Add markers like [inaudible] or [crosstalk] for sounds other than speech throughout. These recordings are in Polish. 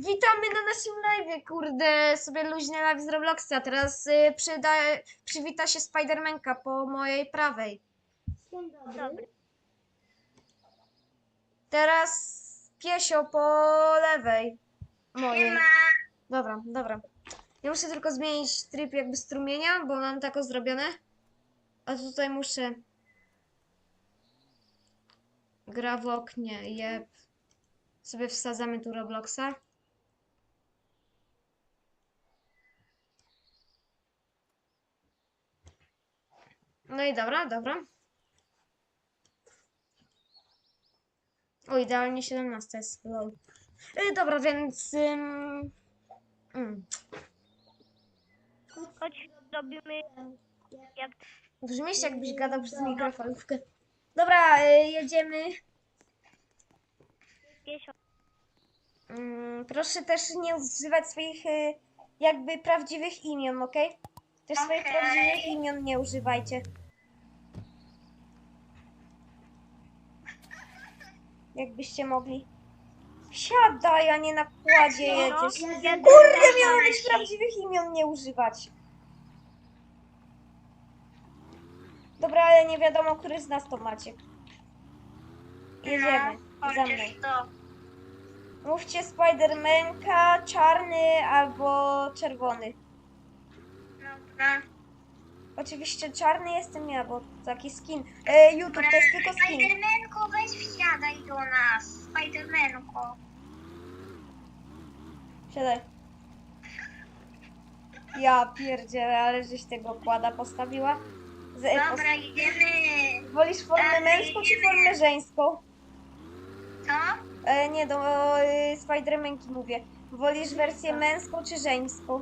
Witamy na naszym live, kurde, sobie luźny live z Robloxa. Teraz y, przyda, przywita się Spidermanka po mojej prawej. Dzień dobry. Teraz piesio po lewej mojej. Dobra, dobra. Ja muszę tylko zmienić tryb jakby strumienia, bo mam tako zrobione. A tutaj muszę... Gra w oknie, jeb. Sobie wsadzamy tu Robloxa. No i dobra, dobra. O, idealnie 17 jest, lol. Y, dobra, więc... Ym... Mm. Chodź, robimy jak Brzmisz jakbyś gadał przez mikrofalówkę. Dobra, y, jedziemy. Mm, proszę też nie używać swoich y, jakby prawdziwych imion, ok? Też swoich prawdziwych imion nie używajcie. Jakbyście mogli. Siadaj, a nie na kładzie jedziesz. Ja Kurde, miałem być prawdziwych imion nie używać. Dobra, ale nie wiadomo, który z nas to Maciek. Jedziemy, za mną. Mówcie Spidermanka, czarny albo czerwony. Dobra. Oczywiście czarny jestem ja, bo taki skin. E, YouTube to jest tylko skin. Spidermanko, weź wsiadaj do nas. Spidermanko. Siadaj. Ja pierdzielę, ale żeś tego kłada postawiła. Z, Dobra, idziemy. Wolisz formę męską czy formę żeńską? Co? E, nie, do e, Spidermanki mówię. Wolisz wersję męską czy żeńską?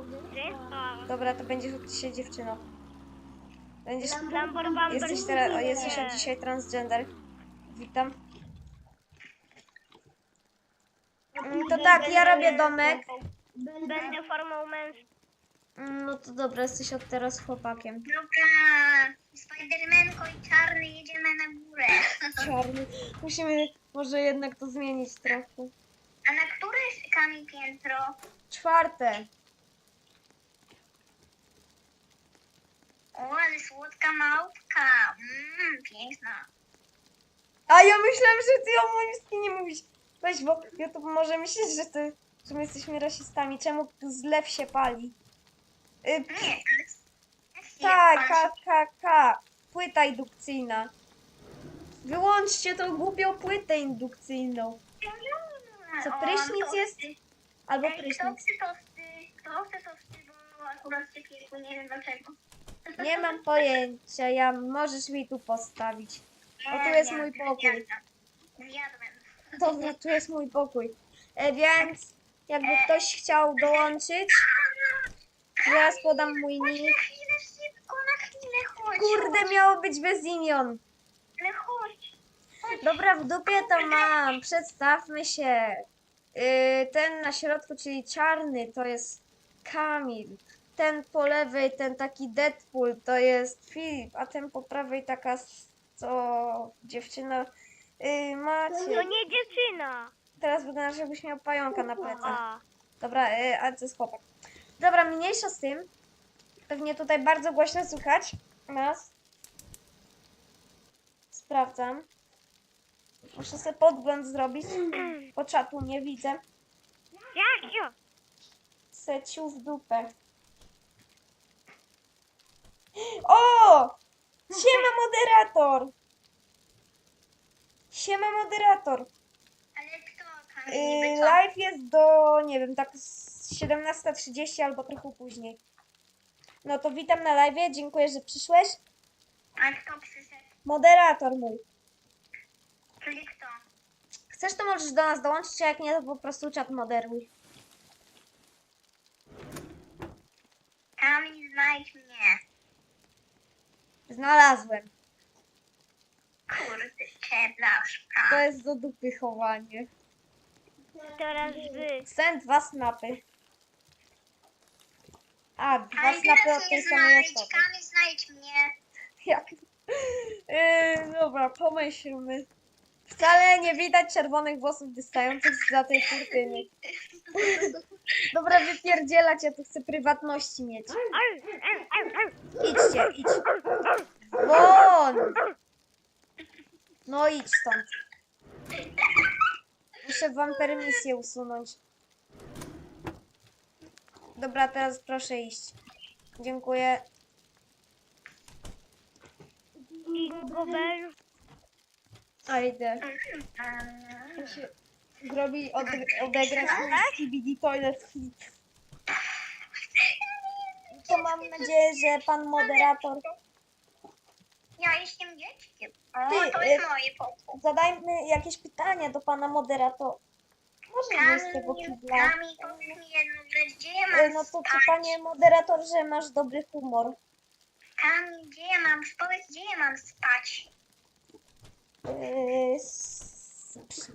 Dobra, to będziesz się dziewczyną. Będziesz... Lamborghini. Jesteś, teraz, jesteś od dzisiaj transgender. Witam. Mm, To tak, ja robię domek. Będę formą męską. Mm, No to dobra, jesteś od teraz chłopakiem. Dobra. Spidermanko i czarny jedziemy na górę. [laughs] Czarny. Musimy może jednak to zmienić trochę. A na które jest kamień piętro? Czwarte. O, ale słodka małpka. Mmm, piękna. A ja myślałam, że ty o moim skinie mówisz. Weź, bo YouTube może myśleć, że ty, że my jesteśmy rasistami. Czemu zlew się pali? Y, Nie, tak, K, K, K. Płyta indukcyjna. Wyłączcie tą głupią płytę indukcyjną. Co, prysznic jest? Albo Ej, kto prysznic. chce tosty? Kto chce tosty, bo akurat kilku, nie wiem dlaczego. Nie mam pojęcia, ja możesz mi tu postawić. O, tu jest mój pokój. Zjadłem. Dobra, tu jest mój pokój. E, więc jakby ktoś chciał dołączyć, zaraz podam mój Chodź nick. na chwilę szybko, na chwilę chodź. Kurde, miało być bez imion. Ale chodź. chodź. Dobra, w dupie to mam. Przedstawmy się. Yy, ten na środku, czyli czarny, to jest Kamil. Ten po lewej, ten taki Deadpool, to jest Filip, a ten po prawej taka co dziewczyna yy, No Macie. nie dziewczyna. Teraz wyglądasz jakbyś miał pająka na plecach. A, Dobra, yy, ale to jest chłopak. Dobra, mniejsza z tym. Pewnie tutaj bardzo głośno słychać nas. Sprawdzam. Muszę sobie podgląd zrobić. Po czatu nie widzę. jak jo? Seciu w dupę. O! Siema moderator! Siema moderator. Ale kto tam Yy, niby co? live jest do, nie wiem, tak z 17.30 albo trochę później. No to witam na live, dziękuję, że przyszłeś. A kto przyszedł? Moderator mój. Czyli kto? Chcesz, to możesz do nas dołączyć, a jak nie, to po prostu czat moderuj. Kamil, znajdź mnie. Znalazłem. Kurde, cieblaszka. To jest do dupy chowanie. Teraz wy. Send dwa snapy. A, dwa Ale snapy teraz od tej samej znajdź. osoby. Kamil, znajdź mnie. [laughs] Jak? Yy, [laughs] dobra, pomyślmy. Wcale nie widać czerwonych włosów wystających za tej kurtyny. Dobra, wypierdzielać, ja tu chcę prywatności mieć. Idźcie, idź. Won! No idź stąd. Muszę wam permisję usunąć. Dobra, teraz proszę iść. Dziękuję. Gobel. A idę. Zrobi od, odegrać CBD Toilet Hit. To mam nadzieję, że pan moderator. Ja jestem dzieckiem. O, Ty, to jest y- moje pokój. Zadajmy jakieś pytania do pana moderatora. Może nie z tego kibla. Kamil, powiedz mi jedną rzecz, gdzie ja mam No to spać? panie moderatorze masz dobry humor? Kamil, gdzie ja mam, powiedz, gdzie ja mam spać? Yy,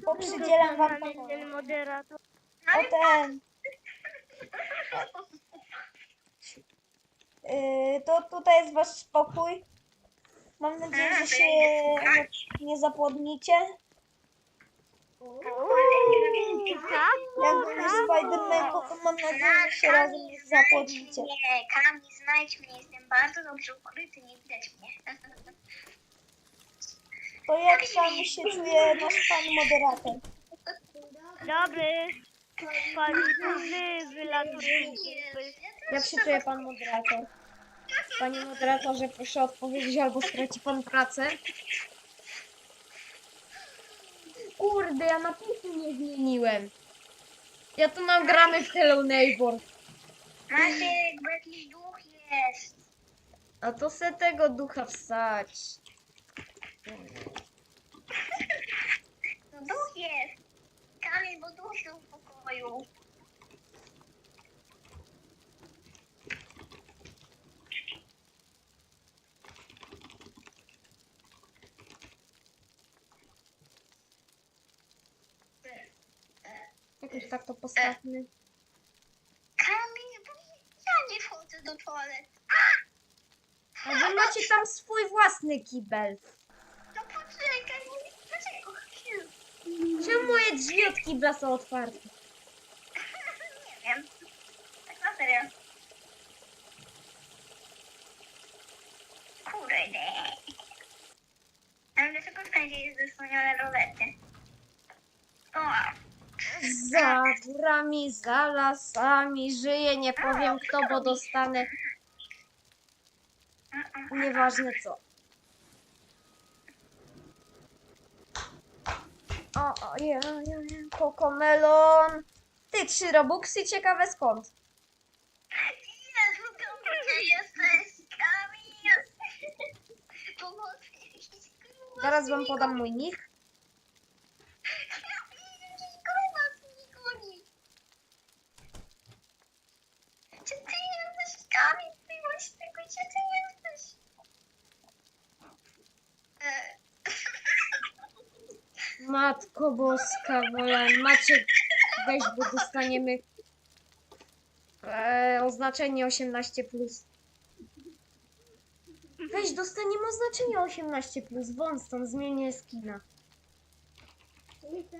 poprzydzielam wam Ten moderator. O ten. Yy, to tutaj jest wasz spokój. Mam nadzieję, że się nie, nie zapłodnicie. Jak będę Spiderman, to mam nadzieję, że się razem nie zapłodnicie. Nie, Kamil, znajdź mnie, jestem bardzo dobrze ukryty, nie widać mnie. [laughs] To jak tam się czuje nasz pan moderator? Dobry. Pan wy wylatuje. Jak się czuje pan moderator? Panie moderatorze, proszę odpowiedzieć, albo straci pan pracę. Kurde, ja napisu nie zmieniłem. Ja tu mam gramy w Hello Neighbor. Maciek, bo jakiś duch jest. A to se tego ducha wsać. No duch jest. Kamil, bo duch jest w pokoju. Jakoś tak to postawmy. Kamil, bo ja nie wchodzę do toalety. A wy macie tam swój własny kibel. Dlaczego? Czemu moje drzwi od kibla są otwarte? [laughs] Nie wiem. Tak na serio. Kurde. Ale dlaczego wszędzie jest zasłonione rolety? O, Za górami, za lasami żyję, nie powiem kto, bo dostanę nieważne co. O, o, ja, ja, ja, kokomelon. Ty, trzy robuxy, ciekawe skąd? Jezu, gdzie jesteś? Kamil! Pomocy, jakiś grubas Zaraz wam podam mój nick. Matko boska, wolan. Macie, weź, bo dostaniemy e, oznaczenie 18+. Plus. Weź, dostaniemy oznaczenie 18+, plus. stąd, zmienię skina.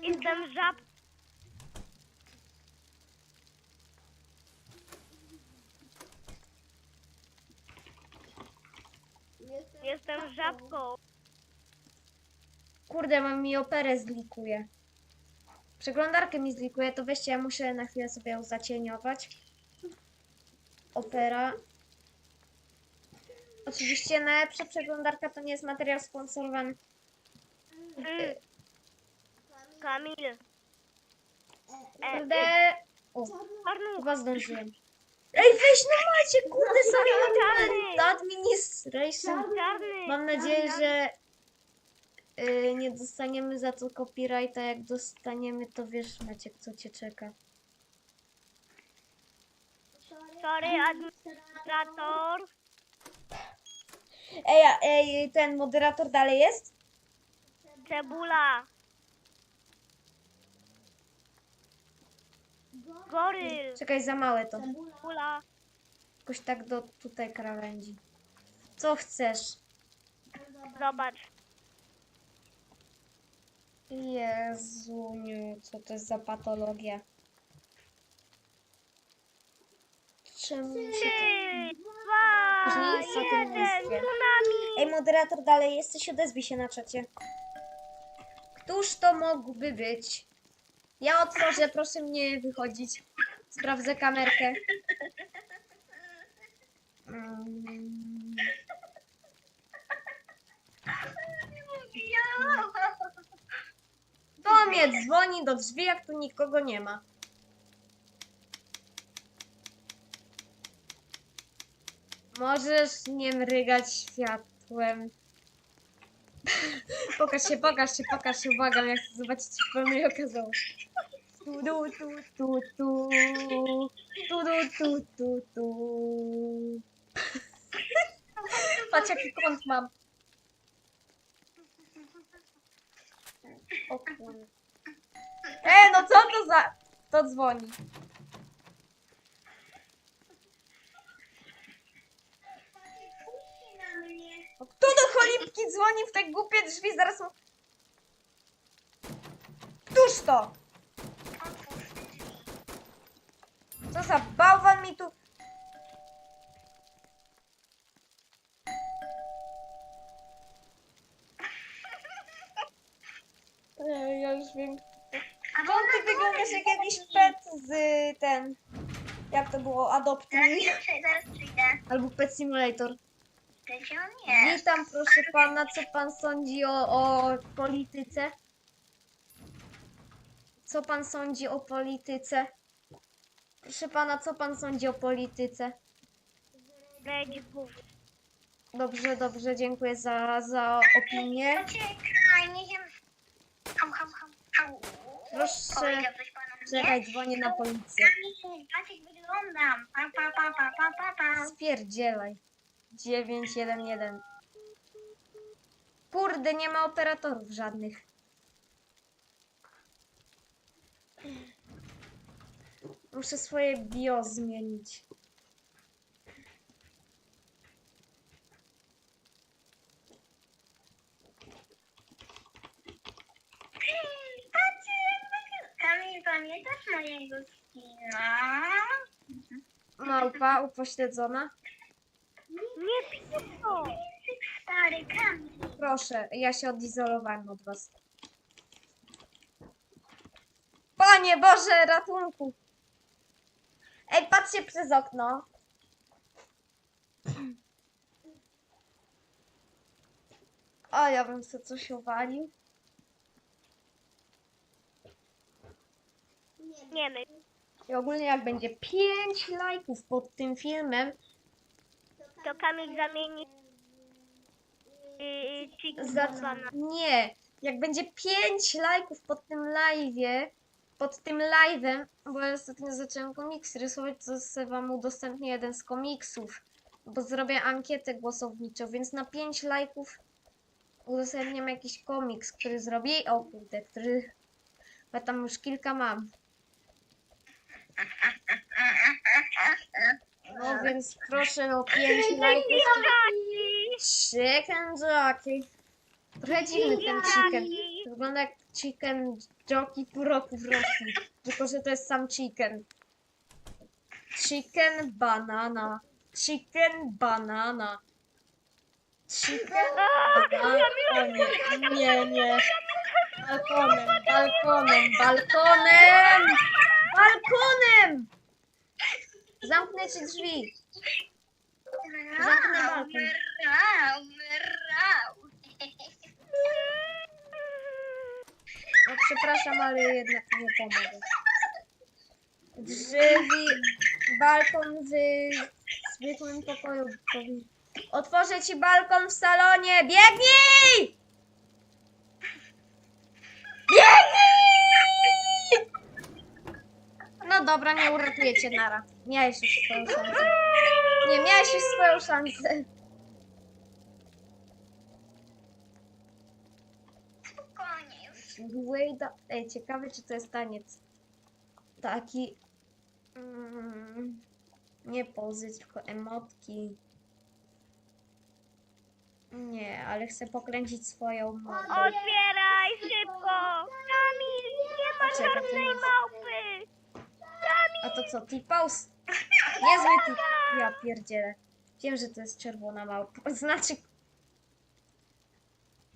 Jestem żab. Jestem żabką. Kurde, mam mi operę zlikuje. Przeglądarkę mi zlikuje, to weźcie, ja muszę na chwilę sobie ją zacieniować. Opera. Oczywiście najlepsza przeglądarka to nie jest materiał sponsorowany. Mm. Kamil. E, Kurde. O, chyba zdążyłem. Ej, weź no macie, kurde, sorry, administration. Czarny. Mam nadzieję, że y, nie dostaniemy za to copyrighta. Jak dostaniemy, to wiesz, Maciek, co cię czeka. Sorry, administrator. Ej, a, ej, ten moderator dalej jest? Cebula. Goryl. Czekaj, za małe to. Cebula. Jakoś tak do tutaj krawędzi. Co chcesz? Zobacz. Jezuniu, co to jest za patologia? Czemu się Trzy, dwa, są te jeden, tsunami! Ej, moderator dalej jesteś, odezwij się na czacie. Któż to mógłby być? Ja otworzę, proszę mnie wychodzić. Sprawdzę kamerkę. [laughs] Mm, To mnie dzwoni do drzwi, jak tu nikogo nie ma. Możesz nie mrygać światłem. [laughs] pokaż się, pokaż się, pokaż się, błagam, ja chcę zobaczyć, co mnie okazało. Tu, tu, tu, tu, tu. Tu, tu, tu, tu, tu. [laughs] Patrz, jaki kąt mam. O kurde. E, no co to za... To dzwoni. O, Kto do cholipki dzwoni w te głupie drzwi? Zaraz mu... Któż to? Co za bałwan mi tu... Ej, Ja już wiem. Bo ty wyglądasz jak jakiś pet z y, ten... Jak to było? Adopty. Zaraz przyjdę, zaraz przyjdę. Albo Pet Simulator. Gdzie on jest? Witam, proszę pana, co pan sądzi o, o polityce? Co pan sądzi o polityce? Proszę pana, co pan sądzi o polityce? Dobrze, dobrze, dziękuję za, za opinię. Poczekaj, nie wiem. Proszę, Powiedział coś? Czekaj, dzwonię na policję. Jak wyglądam. Pa, pa, pa, pa, pa, pa, pa. Spierdzielaj. 911. Kurde, nie ma operatorów żadnych. Muszę swoje bio zmienić. Patrzcie jak wygląda. Kamil, pamiętasz mojego skina? Małpa upośledzona. Nie pij to! Stary Kamil. Proszę, ja się odizolowałem od was. Panie Boże, ratunku! Ej, patrzcie przez okno. O, ja bym sobie coś uwalił. I ogólnie jak będzie 5 lajków pod tym filmem, To Kamil zamieni yy, za... nie, jak będzie 5 lajków pod tym live'ie, pod tym live'em, bo ja ostatnio zacząłem komiksy rysować, to sobie wam udostępnię jeden z komiksów, bo zrobię ankietę głosowniczą, więc na 5 lajków udostępniam jakiś komiks, który zrobię, o kurde, który, ja tam już kilka mam. No więc proszę o 5 lajków. Chicken jockey. Trochę dziwny ten chicken. Wygląda jak chicken jockey pół roku w Rosji. Tylko, że to jest sam chicken. Chicken banana. Chicken banana. Chicken balkonie. Nie, nie. Balkonem, balkonem, balkonem! Balkonem! Zamknę ci drzwi. Zamknę balkon. Mrał, mrał. No przepraszam, ale jednak nie pomogę. Drzwi, balkon w zwykłym pokoju. Otworzę ci balkon w salonie. Biegnij! Biegnij! No dobra, nie uratuję cię, Nara. Miałeś już swoją szansę. Nie, miałeś już swoją szansę. Spokojnie już. Wait, Ej, ciekawe, czy to jest taniec. Taki. Mm, nie pozy, tylko emotki. Nie, ale chcę pokręcić swoją modę. Otwieraj szybko! Kamil, nie ma Czekaj, to czarnej małpy! A to co, T-pause? [laughs] Niezły tip. Ja pierdzielę. Wiem, że to jest czerwona małpa. [laughs] Znaczy...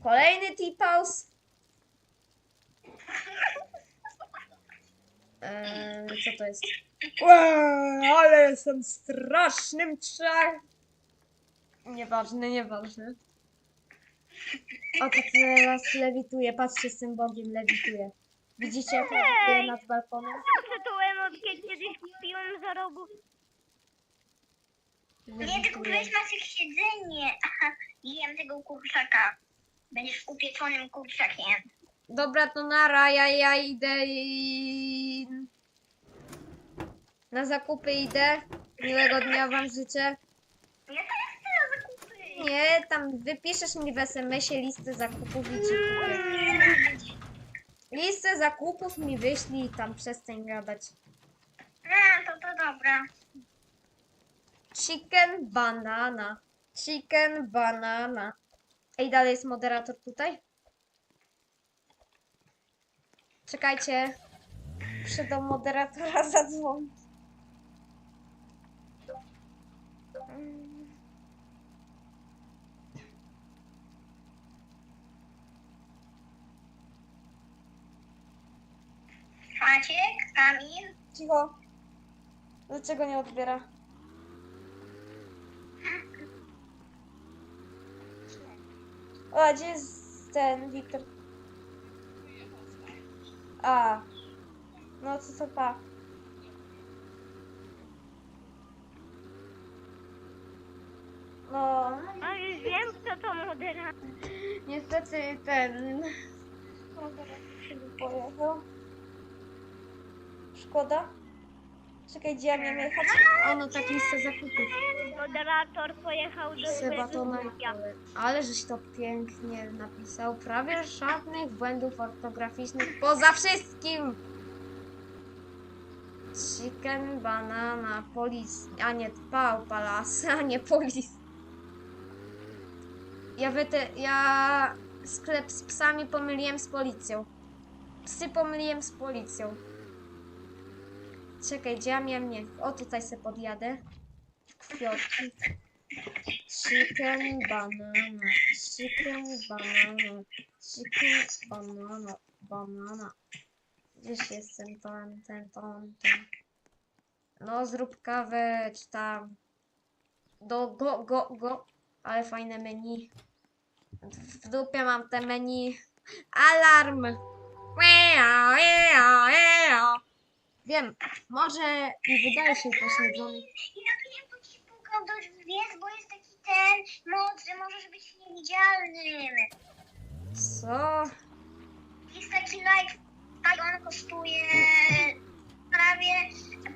Kolejny tipaus. Eee, co to jest? Eee, ale jestem strasznym trzach. Nieważne, nieważne. O, to teraz lewituje. Patrzcie, z tym bogiem lewituje. Widzicie, jak lewituje nad balkonem? Tą kiedyś kupiłem za rogu. Nie, ty Lewituje. kupiłeś Maciek siedzenie. Aha, [laughs] jem tego kurczaka. Będziesz upieczonym kurczakiem. Dobra, to nara, ja, ja idę i... Na zakupy idę. Miłego dnia wam życzę. Ja też chcę zakupy. Nie, tam wypiszesz mi w SMS-ie listę zakupów i ci kupię. Listę zakupów mi wyślij i tam przestań gadać. A, to to dobra. Chicken banana. Chicken banana. Ej, dalej jest moderator tutaj? Czekajcie. Muszę do moderatora [laughs] zadzwonić. Maciek, Kamil. Cicho. Dlaczego nie odbiera? O, gdzie jest ten Wiktor? A. No co to pa? No, A już wiem, kto to moderator. niestety ten... Moderator się pojechał. Szkoda. Czekaj, gdzie ja miałem jechać? O, no tak listę zakupów. Moderator pojechał do Trzeba to na. Ale żeś to pięknie napisał. Prawie żadnych błędów ortograficznych. Poza wszystkim! Chicken, banana, polis. A nie, pał, palas, [laughs] a nie polis. Ja wyte, ja sklep z psami pomyliłem z policją. Psy pomyliłem z policją. Czekaj, gdzie ja miałem nie? O, tutaj se podjadę. Kwiatki. Chicken banana, chicken banana, chicken banana, banana. Gdzieś jest ten, ten, ten, ten. No zrób kawę, czy tam. Do, go, go, go. Ale fajne menu. W dupie mam te menu. Alarm! Ea, ea, ea. Wiem, może i wydaje się pośledzony. Ja wiem, to ci pukał do drzwi, bo jest taki ten moc, że możesz być niewidzialnym. Co? Jest taki light, a on kosztuje prawie,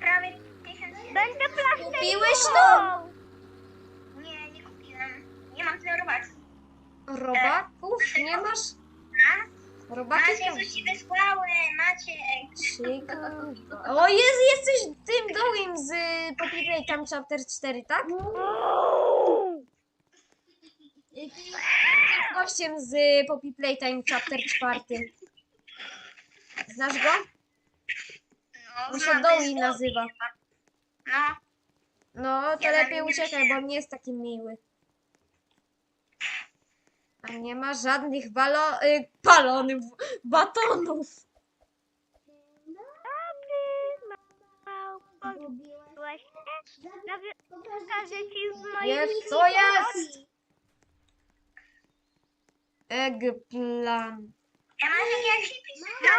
prawie 1000 Będę plasterką. Kupiłeś to? Nie, nie kupiłem. Nie mam tyle robaków. Robaków? Nie masz? Robaki Maciek, tam. coś ci wysłałem, Maciek. O, jest, jesteś tym dołym z Poppy Playtime Chapter 4, tak? Gościem z Poppy Playtime Chapter 4. Znasz go? No, On się znam, to jest nazywa. No, No, to Ja lepiej nie uciekaj, bo on nie jest taki miły. A nie ma żadnych balo... Y, balonów, batonów. Pokażę ci w moim Jest, co jest? Eggplant. ja!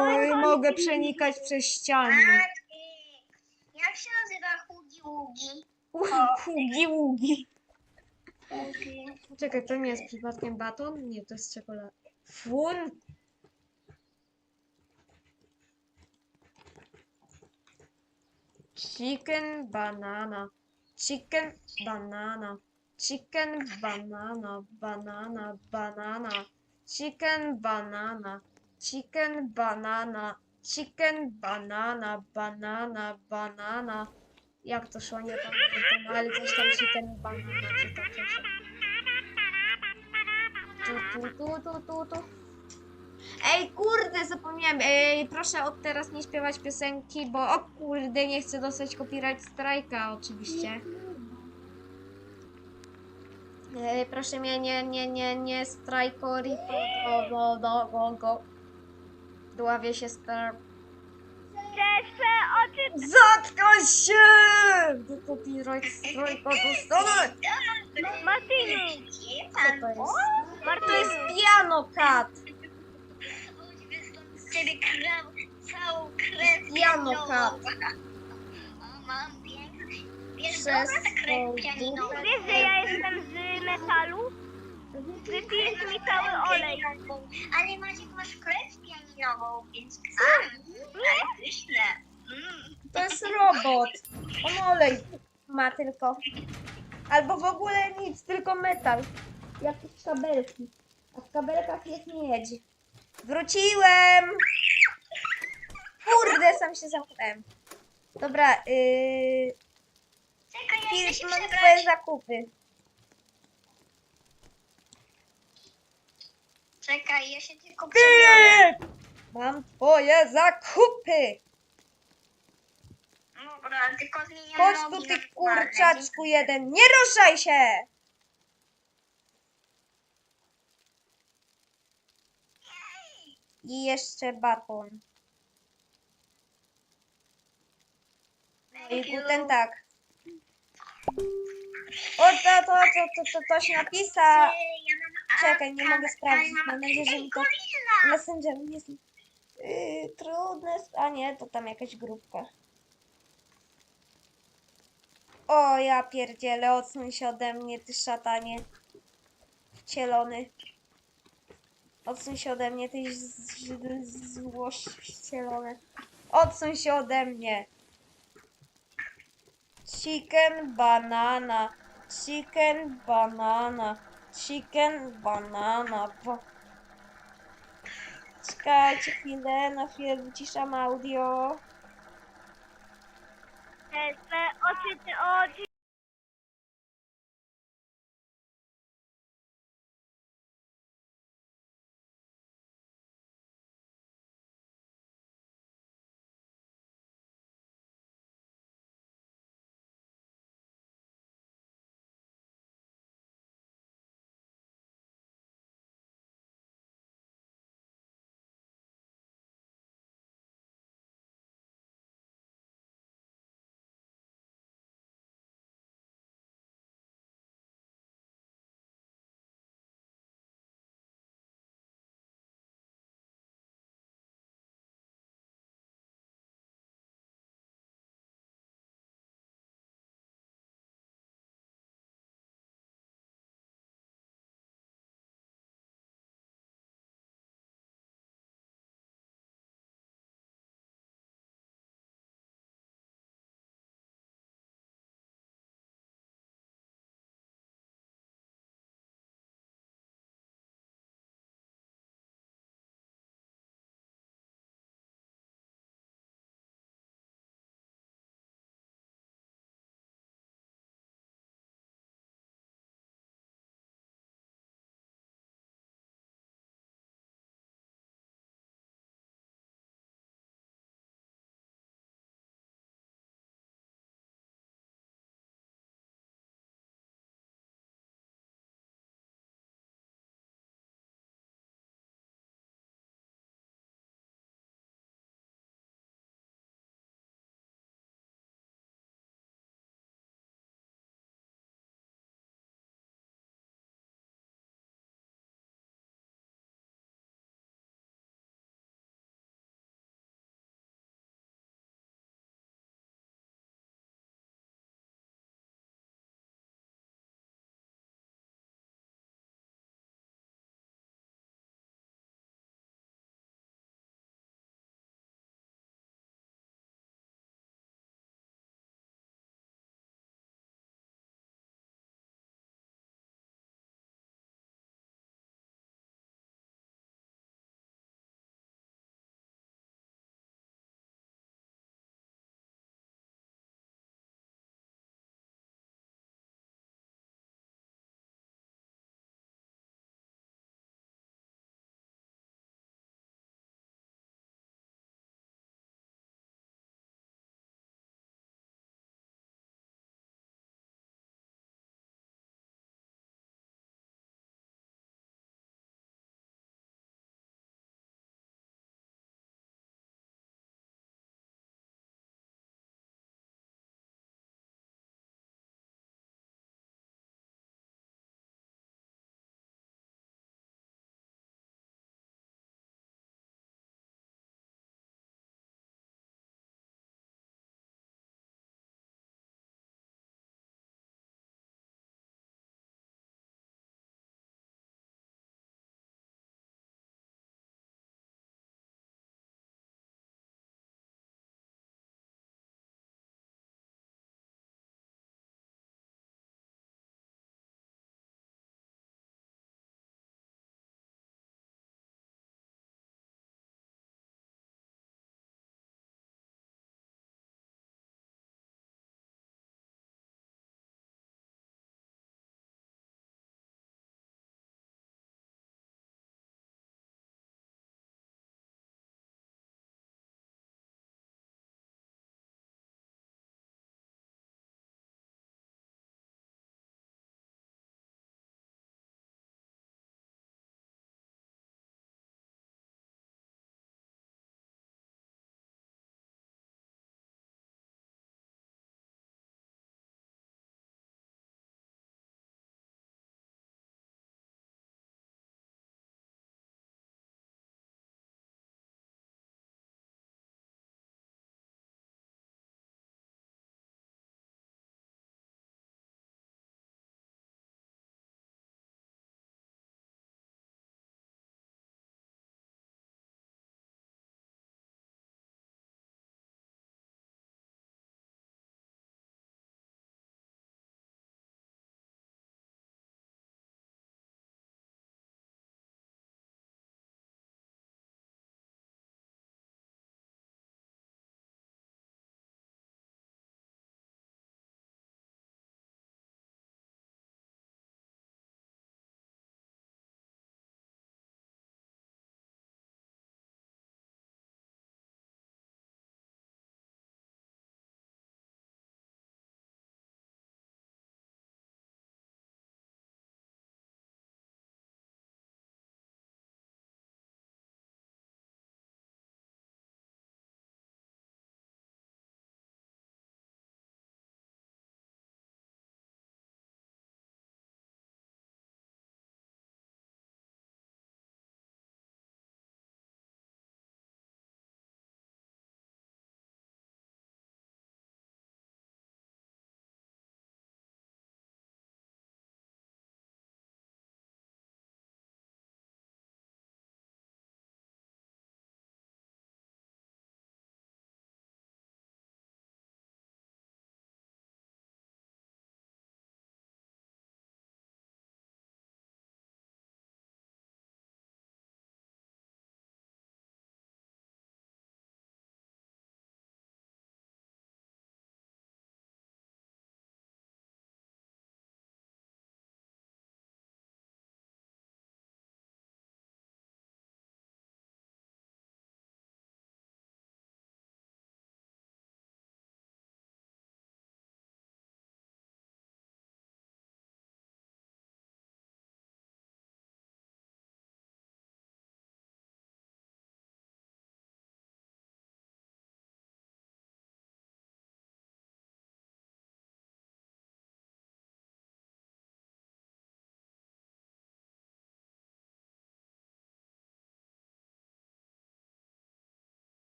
Oj, mogę przenikać przez ściany. Jak się nazywa Hugi Ługi? Hugi ługi. Czekaj, to nie jest przypadkiem baton? Nie, to jest czekolada. Fun. Chicken banana. Chicken banana. Chicken banana. Banana. Banana. Chicken banana. Chicken banana. Chicken banana. Banana. Banana. Jak to szło? Nie pamiętam, ale coś tam chicken banana czy tak coś. Tu, tu, tu, tu, tu, tu. Ej, kurde, zapomniałem. Ej, proszę od teraz nie śpiewać piosenki, bo o kurde, nie chcę dostać copyright strajka oczywiście. Ej, proszę mnie nie, nie, nie, nie strajkori, go, go, go, go, go. Dławię się sper... Twe oczy Zatkaj się! Do copyright strajka dostanę! Martinu. Co to jest? To jest piano cat! Z ciebie krew, całą krew Piano. O, mam piękny. Wiesz, Przez dobra ta krew tą pianinowa. Wiesz, że ja jestem z metalu? Wypijesz mi cały olej. Ale Maciek masz krew pianinową, więc a, ale pyszne. Mm. To jest robot. On olej ma tylko. Albo w ogóle nic, tylko metal. Jakieś kabelki. A w kabelkach jest miedź. Wróciłem! Kurde, sam się zamknąłem. Dobra, yy, Czekaj, ja Filip, mam przebrać. twoje zakupy. Czekaj, ja się tylko przebiorę. Mam twoje zakupy! Dobra, tylko zmieniam Chodź tu, ty kurczaczku jeden. Nie ruszaj się! I jeszcze baton. I guten tak. O, to, to, to, to, to, toś napisa. Ja mam Czekaj, nie apka, mogę sprawdzić. Mam nadzieję, że Ej, mi to golizna! Messenger jest yy, trudne. A nie, to tam jakaś grupka. O, ja pierdzielę, odsuń się ode mnie, ty szatanie. Wcielony. Odsuń się ode mnie, ty złość wcielone. Odsuń się ode mnie. Chicken banana. Chicken banana. Chicken banana. Bo... Czekajcie chwilę, na chwilę wyciszam audio. Przez twe oczy, te oczy